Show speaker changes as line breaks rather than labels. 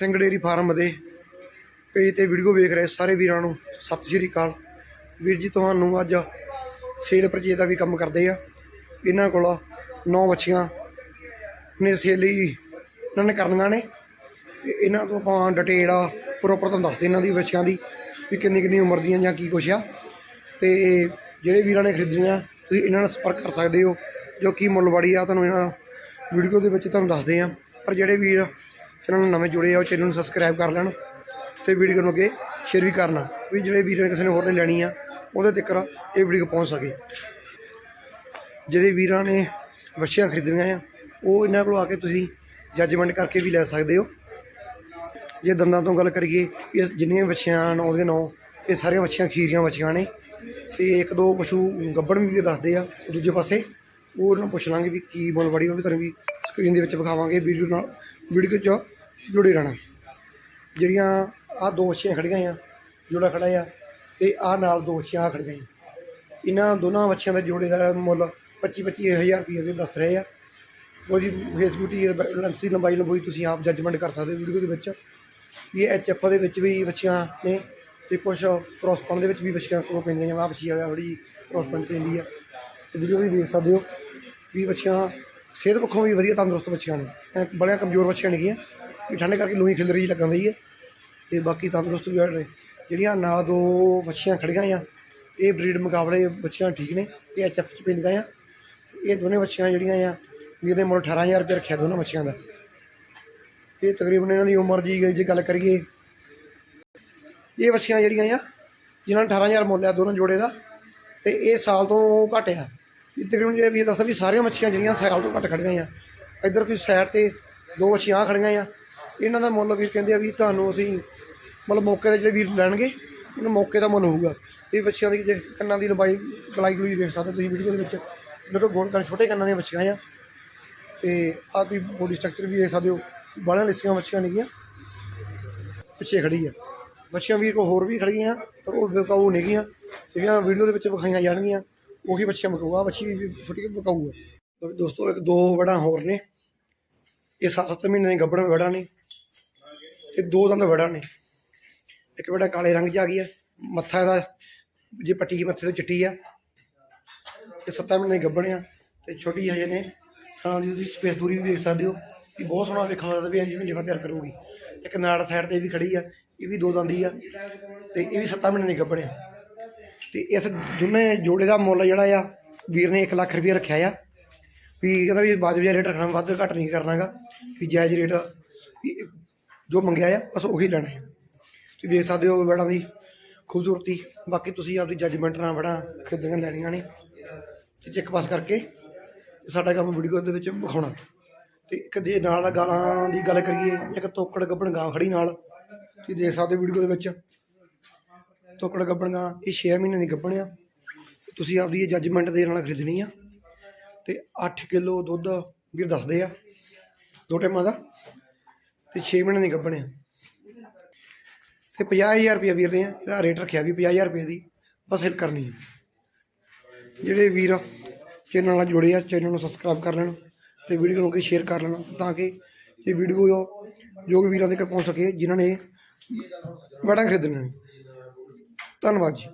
Singh dairy farm ਦੇ page ਤੇ video ਵੇਖ ਰਹੇ ਸਾਰੇ ਵੀਰਾਂ ਨੂੰ। ਸਤਿ ਸ਼੍ਰੀ ਅਕਾਲ। ਵੀਰ ਜੀ, ਤੁਹਾਨੂੰ ਅੱਜ ਸੇਲ ਪਰਚੇ ਦਾ ਵੀ ਕੰਮ ਕਰਦੇ ਆ। ਇਹਨਾਂ ਕੋਲ ਨੌ ਬੱਚੀਆਂ ਨੇ ਸੇਲ ਲਈ ਇਹਨਾਂ ਨੇ ਕਰਨੀਆਂ ਨੇ। ਤੇ ਇਹਨਾਂ ਤੋਂ ਆਪਾਂ ਡਿਟੇਲ ਆ ਪ੍ਰੋਪਰ ਤੁਹਾਨੂੰ ਦੱਸਦੇ ਇਹਨਾਂ ਦੀ ਬੱਚਿਆਂ ਦੀ, ਵੀ ਕਿੰਨੀ ਕਿੰਨੀ ਉਮਰ ਦੀਆਂ ਜਾਂ ਕੀ ਕੁਛ ਆ। ਤੇ ਜਿਹੜੇ ਵੀਰਾਂ ਨੇ ਖਰੀਦਣੀਆਂ, ਤੁਸੀਂ ਇਹਨਾਂ ਨਾਲ ਸੰਪਰਕ ਕਰ ਸਕਦੇ ਹੋ, ਜੋ ਕੀ ਮੁੱਲਵਾੜੀ ਆ, ਤੁਹਾਨੂੰ ਇਹਨਾਂ ਵੀਡੀਓ ਦੇ ਵਿੱਚ ਤੁਹਾਨੂੰ ਦੱਸਦੇ ਆ। ਪਰ ਜਿਹੜੇ ਵੀਰ ਚੈਨਲ ਨੂੰ ਨਵੇਂ ਜੁੜੇ ਆ, ਉਹ ਚੈਨਲ ਨੂੰ ਸਬਸਕ੍ਰਾਈਬ ਕਰ ਲੈਣ ਤੇ ਵੀਡੀਓ ਨੂੰ ਅੱਗੇ ਸ਼ੇਅਰ ਵੀ ਕਰਨਾ ਵੀ ਜਿਹੜੇ ਵੀਰ ਨੇ ਕਿਸੇ ਨੇ ਹੋਰ ਨੇ ਲੈਣੀ ਆ, ਉਹਦੇ ਤੱਕ ਇਹ ਵੀਡੀਓ ਪਹੁੰਚ ਸਕੇ। ਜਿਹੜੇ ਵੀਰਾਂ ਨੇ ਵੱਛੀਆਂ ਖਰੀਦਣੀਆਂ ਆ, ਉਹ ਇਹਨਾਂ ਕੋਲ ਆ ਕੇ ਤੁਸੀਂ ਜੱਜਮੈਂਟ ਕਰਕੇ ਵੀ ਲੈ ਸਕਦੇ ਹੋ। ਜੇ ਦੰਦਾਂ ਤੋਂ ਗੱਲ ਕਰੀਏ, ਇਹ ਜਿੰਨੀਆਂ ਵਛੀਆਂ ਨੌ ਦੇ ਨੌ, ਇਹ ਸਾਰੀਆਂ ਵੱਛੀਆਂ ਖੀਰੀਆਂ ਵਛੀਆਂ ਨੇ। ਤੇ ਇੱਕ ਦੋ ਪਸ਼ੂ ਗੱਬੜ ਵੀ ਦੱਸਦੇ ਆ, ਦੂਜੇ ਪਾਸੇ ਉਹ ਉਹਨਾਂ ਨੂੰ ਪੁੱਛ ਲਾਂਗੇ ਵੀ ਕੀ ਮੁੱਲ ਉਹ ਵੀ ਤੁਹਾਨੂੰ ਵੀ ਸਕਰੀਨ ਦੇ ਵਿੱਚ ਵਿਖਾਵਾਂਗੇ, ਵੀਡੀਓ ਨਾਲ, ਵੀਡੀਓ 'ਚ ਜੁੜੇ ਰਹਿਣਾ। ਜਿਹੜੀਆਂ ਆਹ ਦੋ ਵੱਛੀਆਂ ਖੜੀਆਂ ਆ ਜੋੜਾ ਖੜਾ ਆ ਤੇ ਆਹ ਨਾਲ ਦੋ ਵੱਛੀਆਂ ਆ ਖੜੀਆਂ ਆ ਇਹਨਾਂ ਦੋਨਾਂ ਵੱਛੀਆਂ ਦਾ ਜੋੜੇ ਦਾ ਮੁੱਲ 25 25000 ਰੁਪਏ ਵੀ ਦੱਸ ਰਹੇ ਆ। ਉਹਦੀ ਫੇਸ ਬਿਊਟੀ ਲੈਂਸ ਦੀ ਲੰਬਾਈ ਲੰਬਾਈ ਤੁਸੀਂ ਆਪ ਜੱਜਮੈਂਟ ਕਰ ਸਕਦੇ ਹੋ ਵੀਡੀਓ ਦੇ ਵਿੱਚ। ਵੀ ਐਚ ਐਫ ਦੇ ਵਿੱਚ ਵੀ ਬੱਚੀਆਂ ਨੇ ਤੇ ਕੁਝ ਕ੍ਰੋਸਪਨ ਦੇ ਵਿੱਚ ਵੀ ਬੱਚੀਆਂ ਕੋਲ ਪੈਂਦੀਆਂ ਜਿਵੇਂ ਆ ਬੱਚੀ ਆ ਥੋੜੀ ਕ੍ਰੋਸਪਨ ਪੈਂਦੀ ਆ। ਵੀਡੀਓ ਵੀ ਵੇਖ ਸਕਦੇ ਹੋ। ਵੀ ਬੱਚੀਆਂ ਸਿਹਤ ਪੱਖੋਂ ਵੀ ਵਧੀਆ ਤੰਦਰੁਸਤ ਬੱਚੀਆਂ ਨੇ। ਬੜੀਆਂ ਕਮਜ਼ੋਰ ਬੱਚੀਆਂ ਨੇਗੀਆਂ ਵੀ ਠੰਡੇ ਕਰਕੇ ਲੂਈ ਖਿਲਰੀ ਲੱਗਣ ਦੀ ਹੈ ਤੇ ਬਾਕੀ ਤੰਦਰੁਸਤ ਵੀ ਰਹੇ। ਜਿਹੜੀਆਂ ਨਾਲ ਦੋ ਬੱਚੀਆਂ ਖੜੀਆਂ ਆ ਇਹ ਬਰੀਡ ਮੁਕਾਬਲੇ ਬੱਚੀਆਂ ਠੀਕ ਨੇ। ਇਹ ਐਚ ਐਫ ਚ ਪੈਂਦੀਆਂ ਆ। ਇਹ ਦੋਨੇ ਬੱਚੀਆਂ ਜਿਹੜੀਆਂ ਆ ਮੇਰੇ ਮੁੱਲ 18000 ਰੁਪਏ ਰੱਖਿਆ ਦੋਨਾਂ ਬੱਚੀਆਂ ਦਾ। ਇਹ ਤਕਰੀਬਨ ਇਹਨਾਂ ਦੀ ਉਮਰ ਜੀ, ਜੇ ਗੱਲ ਕਰੀਏ, ਇਹ ਬੱਚੀਆਂ ਜਿਹੜੀਆਂ ਆ, ਜਿਨ੍ਹਾਂ ਨੂੰ 18000 ਮੁੱਲ ਆ ਦੋਨੋਂ ਜੋੜੇ ਦਾ, ਤੇ ਇਹ ਸਾਲ ਤੋਂ ਘੱਟ ਆ। ਇਹ ਤਕਰੀਬਨ ਜੇ ਵੀ ਦੱਸਦਾ ਵੀ ਸਾਰੀਆਂ ਮੱਛੀਆਂ ਜਿਹੜੀਆਂ ਸਾਲ ਤੋਂ ਘੱਟ ਖੜੀਆਂ ਆ। ਇੱਧਰ ਤੁਸੀਂ ਸਾਈਡ ਤੇ ਦੋ ਮੱਛੀਆਂ ਆਹ ਖੜੀਆਂ ਆ। ਇਹਨਾਂ ਦਾ ਮੁੱਲ ਵੀਰ ਕਹਿੰਦੇ ਆ ਵੀ ਤੁਹਾਨੂੰ ਅਸੀਂ ਮਤਲਬ ਮੌਕੇ ਤੇ ਜਿਹੜੇ ਵੀਰ ਲੈਣਗੇ, ਇਹਨਾਂ ਮੌਕੇ ਦਾ ਮੁੱਲ ਹੋਊਗਾ। ਇਹ ਬੱਚਿਆਂ ਦੀ ਜੇ ਕੰਨਾਂ ਦੀ ਲੰਬਾਈ ਗਲਾਈ ਗਲੂਈ ਵੇਖ ਸਕਦੇ ਤੁਸੀਂ ਵੀਡੀਓ ਦੇ ਵਿੱਚ। ਦੇਖੋ ਗੋਲ ਕਰ ਛੋਟੇ ਕੰਨਾਂ ਦੀਆਂ ਬੱਚੀਆਂ ਆ। ਤੇ ਆਹ ਤੁਸੀਂ ਬੋਡੀ ਸਟਰਕਚਰ ਵੀ ਦੇਖ ਸਕਦੇ ਹੋ ਬਾਹਲਾਂ ਲਿਸੀਆਂ ਬੱਚੀਆਂ ਨੇਗੀਆਂ। ਪਿੱਛੇ ਖੜੀ ਆ। ਬੱਚੀਆਂ ਵੀਰ ਕੋ ਹੋਰ ਵੀ ਖੜੀਆਂ ਪਰ ਉਹ ਵਿਕਾਊ ਨੇਗੀਆਂ, ਜਿਹੜੀਆਂ ਵੀਡੀਓ ਦੇ ਵਿੱਚ ਵਿਖਾਈਆਂ ਜਾਣਗੀਆਂ। ਉਹੀ ਬੱਚੀਆਂ ਵਿਕਾਊ ਆ ਬੱਚੀ ਵੀ ਛੋਟੀ ਵਿਕਾਊ ਆ ਤਾਂ ਦੋਸਤੋ, ਇੱਕ ਦੋ ਵੜਾ ਹੋਰ ਨੇ। ਇਹ 7-7 ਮਹੀਨੇ ਦੇ ਗੱਭਣ ਵੜਾ ਨੇ ਤੇ ਦੋ ਦੰਦ ਵੜਾ ਨੇ। ਇੱਕ ਵੜਾ ਕਾਲੇ ਰੰਗ 'ਚ ਆ ਗਈ ਆ, ਮੱਥਾ ਇਹਦਾ ਜੇ ਪੱਟੀ ਮੱਥੇ ਤੇ ਚਿੱਟੀ ਆ। ਤੇ 7 ਮਹੀਨੇ ਦੇ ਗੱਭਣ ਆ ਤੇ ਛੋਟੀ ਹਜੇ ਨੇ। ਥਾਂ ਦੀ ਉਹਦੀ ਸਪੇਸ ਦੂਰੀ ਵੀ ਦੇਖ ਸਕਦੇ ਹੋ ਇਹ ਬਹੁਤ ਸੋਹਣਾ ਵੇਖਣ ਵਾਲਾ ਵੀ ਜਿਵੇਂ ਲਿਫਾ ਤਿਆਰ ਕਰੂਗੀ। ਇੱਕ ਨਾਲ ਸਾਈਡ ਤੇ ਵੀ ਖੜੀ ਆ, ਇਹ ਵੀ ਦੋ ਦੰਦੀ ਆ ਤੇ ਇਹ ਵੀ 7 ਮਹੀਨੇ ਦੀ ਗੱਭਣ ਆ। ਤੇ ਇਸ ਦੋਨੇ ਜੋੜੇ ਦਾ ਮੁੱਲ ਜਿਹੜਾ ਆ, ਵੀਰ ਨੇ 1 ਲੱਖ ਰੁਪਏ ਰੱਖਿਆ ਆ, ਵੀ ਕਹਿੰਦਾ ਵੀ ਵਾਜਬ ਜਿਹਾ ਰੇਟ ਰੱਖਣਾ, ਵੱਧ ਘੱਟ ਨਹੀਂ ਕਰਨਾਗਾ, ਵੀ ਜਾਇਜ਼ ਰੇਟ ਵੀ ਜੋ ਮੰਗਿਆ ਆ, ਬਸ ਉਹੀ ਲੈਣਾ ਹੈ ਤੁਸੀਂ ਦੇਖ ਸਕਦੇ ਹੋ ਬੜਾ ਦੀ ਖੂਬਸੂਰਤੀ, ਬਾਕੀ ਤੁਸੀਂ ਆਪਦੀ ਜੱਜਮੈਂਟ ਨਾਲ ਬੜਾ ਖਰੀਦਣੀਆਂ ਲੈਣੀਆਂ ਨੇ, ਤੇ ਚੈੱਕ ਪਾਸ ਕਰਕੇ ਸਾਡਾ ਕੰਮ ਵੀਡੀਓ ਦੇ ਵਿੱਚ ਵਿਖਾਉਣਾ। ਤੇ ਇੱਕ ਜੇ ਨਾਲ ਗਾਲਾਂ ਦੀ ਗੱਲ ਕਰੀਏ, ਇੱਕ ਤੋਕੜ ਗੱਬਣ ਗਾਂ ਖੜੀ ਨਾਲ, ਤੁਸੀਂ ਦੇਖ ਸਕਦੇ ਹੋ ਵੀਡੀਓ ਦੇ ਵਿੱਚ। ਤੋਕੜ ਗੱਬਣ ਗਾਂ ਇਹ 6 ਮਹੀਨੇ ਦੀ ਗੱਬਣ ਆ। ਤੁਸੀਂ ਆਪਦੀ ਇਹ ਜੱਜਮੈਂਟ ਦੇ ਨਾਲ ਖਰੀਦਣੀ ਆ। ਤੇ 8 ਕਿਲੋ ਦੁੱਧ ਵੀਰ ਦੱਸਦੇ ਆ। ਦੋ ਟਾਈਮਾਂ ਦਾ। ਤੇ 6 ਮਹੀਨੇ ਦੀ ਗੱਬਣ ਆ। ਤੇ 50000 ਰੁਪਏ ਵੀਰ ਨੇ ਇਹਦਾ ਰੇਟ ਰੱਖਿਆ ਵੀ 50000 ਰੁਪਏ ਦੀ। ਬਸ ਹਿਲ ਕਰਨੀ ਹੈ ਜਿਹੜੇ ਵੀਰ ਚੈਨਲ ਨਾਲ ਜੁੜੇ ਆ, ਚੈਨਲ ਨੂੰ ਸਬਸਕ੍ਰਾਈਬ ਕਰ ਲੈਣ ਤੇ ਵੀਡੀਓ ਨੂੰ ਕਿ ਸ਼ੇਅਰ ਕਰ ਲੈਣ ਤਾਂ ਕਿ ਇਹ ਵੀਡੀਓ ਜੋ ਵੀ ਵੀਰਾਂ ਦੇ ਕੋਲ ਪਹੁੰਚ ਸਕੇ, ਜਿਨ੍ਹਾਂ ਨੇ ਬੜਾ ਖਰੀਦਣੇ ਨੇ। ਧੰਨਵਾਦ ਜੀ।